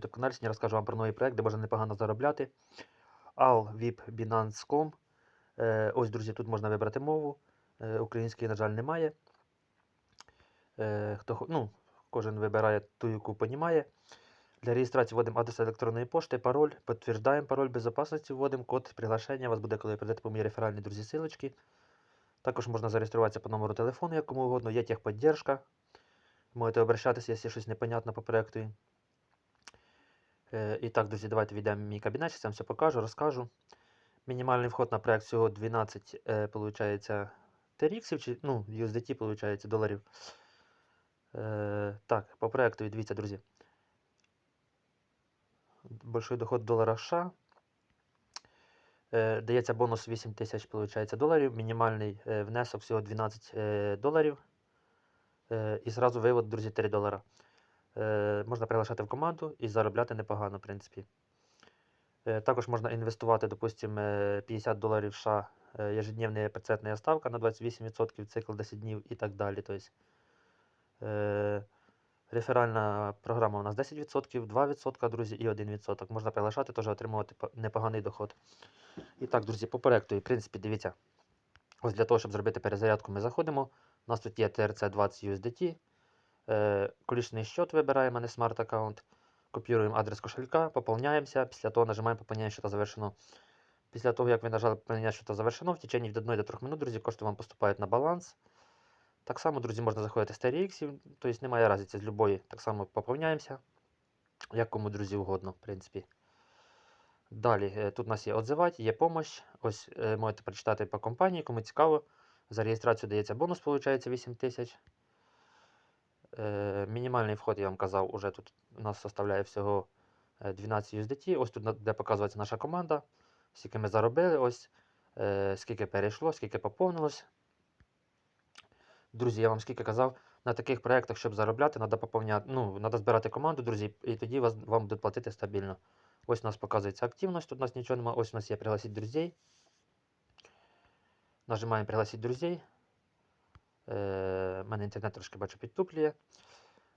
Каналі сьогодні розкажу вам про новий проект, де можна непогано заробляти. Alvip Binance.com. Е, ось, друзі, тут можна вибрати мову. Е, української, на жаль, немає. Е, хто, ну, кожен вибирає ту, яку понімає. Для реєстрації вводимо адрес електронної пошти, пароль, підтверждаємо пароль безпечності, вводимо код приглашення. Вас буде, коли прийдете по моїй реферальні друзі силочки. Також можна зареєструватися по номеру телефону, як кому угодно. Є техподдержка. Можете обращатися, якщо щось непонятно по проекту. Е, І так, друзі, давайте війдемо в мій кабінет, зараз вам все покажу, розкажу. Мінімальний вход на проект всього 12, е, получається, TRX, ну, USDT, получається, доларів. Е, так, по проекту, дивіться, друзі. Большой доход долара США. Е, дається бонус 8 тисяч, доларів. Мінімальний е, внесок всього 12 е, доларів. Е, і зразу вивод, друзі, 3 долара. Е, можна приглашати в команду і заробляти непогано, в принципі. Е, також можна інвестувати, допустимо, 50 доларів США, е, ежедневна процентна ставка на 28%, цикл 10 днів і так далі. Тобто, е, реферальна програма у нас 10%, 2%, друзі, і 1%. Можна приглашати, теж отримувати непоганий доход. І так, друзі, по проекту, в принципі, дивіться. Ось для того, щоб зробити перезарядку, ми заходимо. У нас тут є TRC 20 USDT. Е, колічний счет вибираємо, а не смарт аккаунт. Копіруємо адрес кошелька, поповняємося. Після того нажимаємо поповнення счета завершено. Після того, як ви нажали поповнення счета завершено, в течение від 1 до 3 минут, друзі, кошти вам поступають на баланс. Так само, друзі, можна заходити з TRX, тобто немає різниці з любої. Так само поповняємося, як кому, друзі, угодно, в принципі. Далі, е, тут у нас є отзивати, є помощь. Ось е, можете прочитати по компанії, кому цікаво. За реєстрацію дається бонус, виходить 8 тисяч. Е, мінімальний вход, я вам казав, уже тут у нас составляє всього е, 12 USDT. Ось тут де показується наша команда, скільки ми заробили, ось, е, скільки перейшло, скільки поповнилось. Друзі, я вам скільки казав, на таких проєктах, щоб заробляти, треба поповняти, ну, треба збирати команду, друзі, і тоді вас, вам будуть платити стабільно. Ось у нас показується активність, тут у нас нічого немає. Ось у нас є пригласити друзей. Нажимаємо пригласити друзей. Мене інтернет трошки бачу підтуплює.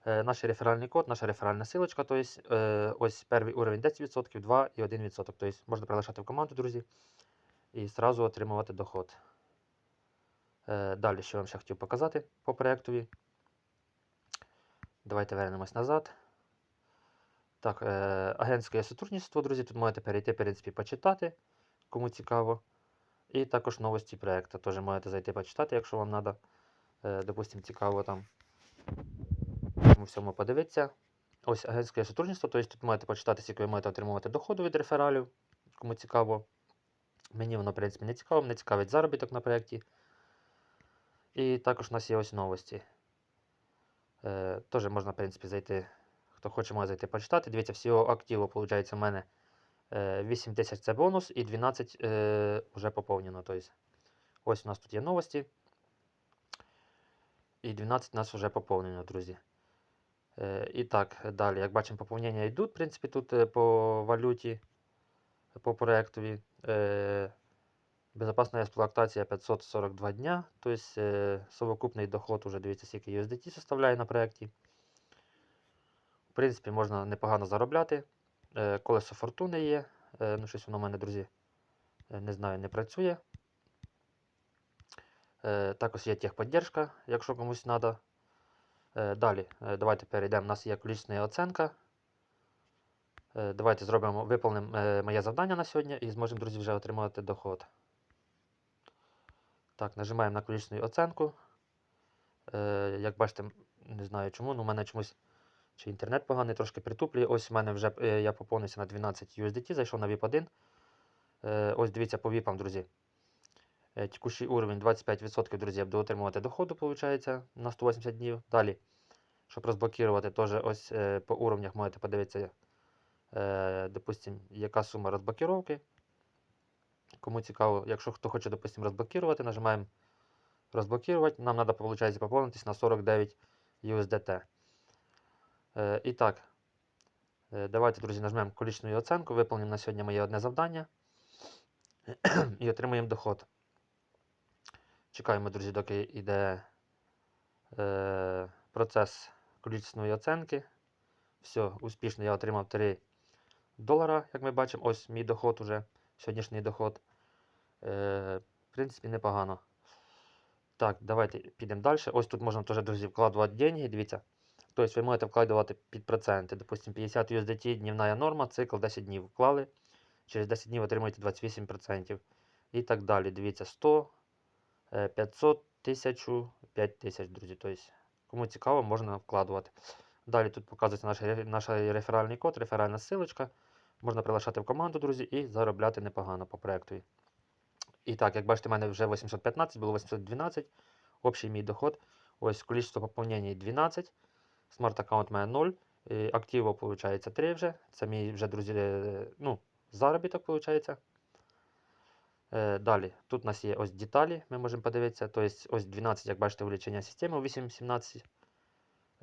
Е, наш реферальний код, наша реферальна силочка. Тобто, е, ось перший уровень 10%, 2 і 1%. Тобто можна приглашати в команду, друзі, і одразу отримувати доход. Е, далі, що я вам ще хотів показати по проєктові. Давайте вернемось назад. Так, е, агентське сотрудничество, друзі, тут можете перейти, в принципі, почитати, кому цікаво. І також новості проєкту. Теж можете зайти почитати, якщо вам треба, е, допустимо, цікаво там цьому всьому подивитися. Ось агентське сотрудничество, тобто тут можете почитати, скільки ви можете отримувати доходу від рефералів, кому цікаво. Мені воно, в принципі, не цікаво, мене цікавить заробіток на проєкті. І також у нас є ось новості. Е, теж можна, в принципі, зайти. Хто хоче, може зайти почитати. Дивіться, всього активу, виходить, у мене е, 8 тисяч це бонус і 12 е, вже поповнено. Тобто, ось у нас тут є новості. І 12 у нас вже поповнено, друзі. І так, далі, як бачимо, поповнення йдуть, в принципі, тут е, по валюті, по проєктові. Е, безопасна експлуатація 542 дня. Тобто совокупний доход уже дивіться, скільки USDT составляє на проєкті. В принципі, можна непогано заробляти. Колесо фортуни є. Ну, щось воно в мене, друзі, не знаю, не працює. Е, також є техподдержка, якщо комусь треба. Далі, е, давайте перейдемо. У нас є колічна оценка. Е, давайте зробимо, виповнимо моє завдання на сьогодні і зможемо, друзі, вже отримати доход. Так, нажимаємо на колічну оценку. Як бачите, не знаю чому, але у мене чомусь чи інтернет поганий, трошки притуплює. Ось у мене вже я поповнився на 12 USDT, зайшов на VIP1. Е, ось дивіться по VIP, друзі. Е, Текущий уровень 25%, друзі, я буду отримувати доходу, виходить, на 180 днів. Далі, щоб розблокувати, теж ось е, по уровнях можете подивитися, е, допустим, яка сума розблокировки. Кому цікаво, якщо хто хоче, допустим, розблокувати, нажимаємо розблокувати. Нам треба, виходить, поповнитись на 49 USDT. І так, давайте, друзі, нажмемо колічну оценку, виповнимо на сьогодні моє одне завдання і отримаємо доход. Чекаємо, друзі, доки йде е, процес колічної оценки. Все, успішно я отримав 3 долара, як ми бачимо. Ось мій доход уже, сьогоднішній доход. Е, в принципі, непогано. Так, давайте підемо далі. Ось тут можна теж, друзі, вкладувати деньги. Дивіться. Тобто ви можете вкладувати під проценти. Допустим, 50 USDT днівна норма, цикл 10 днів вклали. Через 10 днів отримуєте 28%. І так далі. Дивіться, 100, е, 500, 1000, 5000, друзі. Тобто, кому цікаво, можна вкладувати. Далі тут показується наш, наш реферальний код, реферальна ссылочка. Можна прилишати в команду, друзі, і заробляти непогано по проекту. І так, як бачите, в мене вже 815, було 812. Общий мій доход. Ось количество поповнень 12. Смарт аккаунт має 0. і Активу, виходить, 3 вже. Це мій вже, друзі, ну, заробіток, виходить. Е, Далі, тут у нас є ось деталі, ми можемо подивитися. Тобто ось 12, як бачите, увеличення системи, 8.17.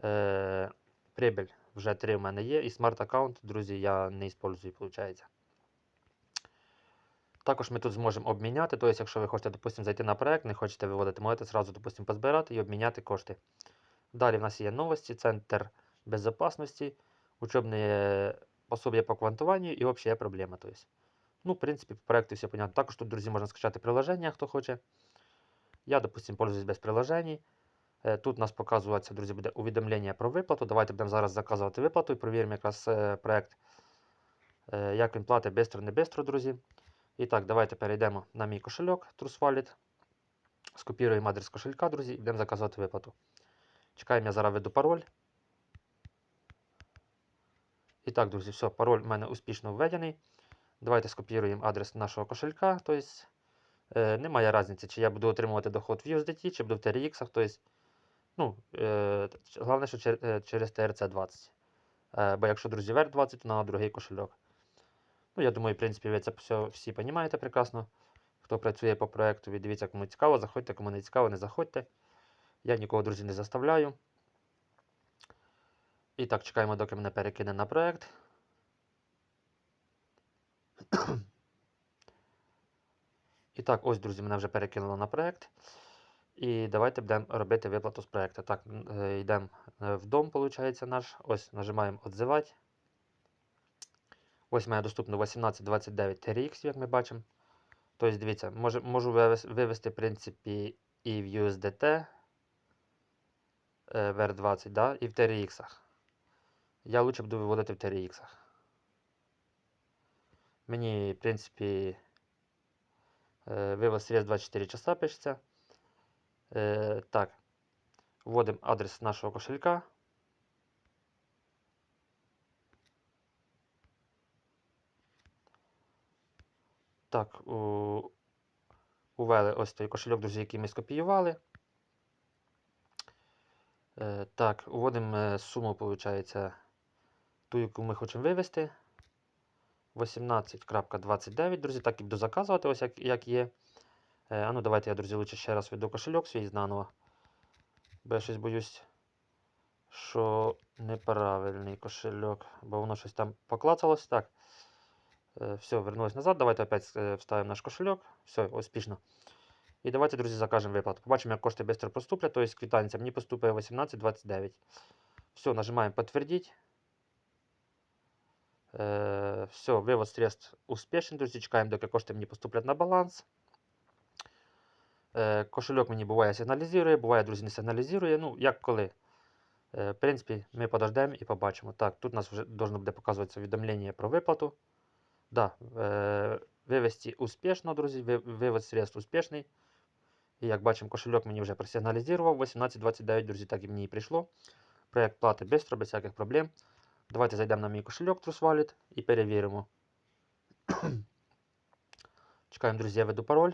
Е, прибыль вже 3 в мене є. І смарт аккаунт, друзі, я не використовую, виходить. Також ми тут зможемо обміняти. Тобто, якщо ви хочете, допустимо, зайти на проект, не хочете виводити, можете зразу, допустимо, позбирати і обміняти кошти. Далі в нас є новості, центр безпечності, учебне пособие по квантуванню і общая проблема. Тобто. Ну, в принципі, по проекту все понятно. Також тут, друзі, можна скачати приложення, хто хоче. Я, допустим, пользуюсь без приложень. Е, Тут у нас показується, друзі, буде увідомлення про виплату. Давайте будемо зараз заказувати виплату і перевіримо якраз е, проект, е, як він платить бистро, не бистро, друзі. І так, давайте перейдемо на мій кошельок Trust. Скопіруємо адрес кошелька, друзі, і будемо заказувати виплату. Чекаємо, я зараз веду пароль. І так, друзі, все, пароль в мене успішно введений. Давайте скопіруємо адрес нашого кошелька. Тобто, е, немає різниці, чи я буду отримувати доход в USDT, чи буду в TRX. Тобто, ну, е, головне, що е, через TRC20. Е, бо якщо, друзі, VER20, то на другий кошельок. Ну, я думаю, в принципі, ви це все, всі розумієте прекрасно. Хто працює по проекту, дивіться, кому цікаво, заходьте, кому не цікаво, не заходьте. Я нікого, друзі, не заставляю. І так, чекаємо, доки мене перекине на проект. І так, ось, друзі, мене вже перекинуло на проект. І давайте будемо робити виплату з проекту. Так, е, йдемо е, в дом, виходить, наш. Ось нажимаємо «Отзивати». Ось має доступно 1829 TRX, як ми бачимо. Тобто, дивіться, можу вивес- вивести, в принципі, і в USDT е, VR20, да, і в TRX. Я лучше буду виводити в TRX. Мені, в принципі, е, вивод 24 часа пишеться. Е, так, вводимо адрес нашого кошелька. Так, у... увели ось той кошельок, друзі, який ми скопіювали. Е, так, вводимо е, суму, виходить, ту, яку ми хочемо вивести. 18.29, друзі, так і буду заказувати, ось як, як є. Е, а ну давайте я, друзі, лучше ще раз введу кошельок свій знаново. Бо я щось боюсь, що неправильний кошельок, бо воно щось там поклацалось. Так. Е, все, вернулось назад. Давайте опять е, вставимо наш кошельок. Все, успішно. І давайте, друзі, закажемо виплату. Побачимо, як кошти швидко поступлять. Тобто квитанція мені поступає 18.29. Все, нажимаємо підтвердити. Е, все, вивод средств успішний, друзі. Чекаємо, доки кошти мені поступлять на баланс. Е, кошельок мені буває сигналізує, буває, друзі, не сигналізує. Ну, як коли. Е, в принципі, ми подождемо і побачимо. Так, тут у нас вже должно буде показуватися повідомлення про виплату. Да, вивести успішно, друзі. ви- Вивод средств успішний. І як бачимо, кошельок мені вже просигналізував. 18.29, друзі, так і мені і прийшло. Проект плати швидко, без всяких проблем. Давайте зайдемо на мій кошельок Trust Wallet і перевіримо. Чекаємо, друзі, я веду пароль.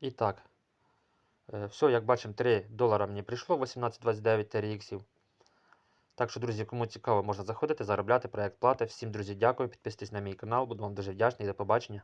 І так. Все, як бачимо, 3 долара мені прийшло, 18.29 TRX. Так що, друзі, кому цікаво, можна заходити, заробляти проект плати. Всім, друзі, дякую. Підписуйтесь на мій канал, буду вам дуже вдячний. До побачення.